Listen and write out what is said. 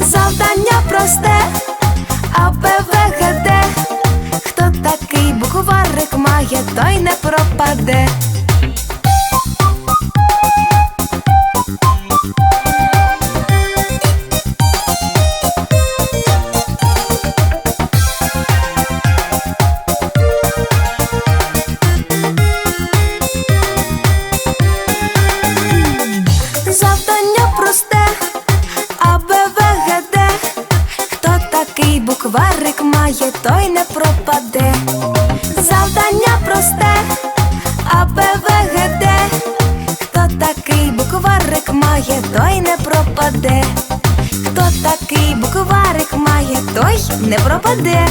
Завдання просте, А, Б, В, Г, Д. Хто такий букварик має, той не пропаде. Букварик має, той не пропаде. Завдання просте, А, Б, В, Г, Д. Хто такий букварик має, той не пропаде. Хто такий букварик має, той не пропаде.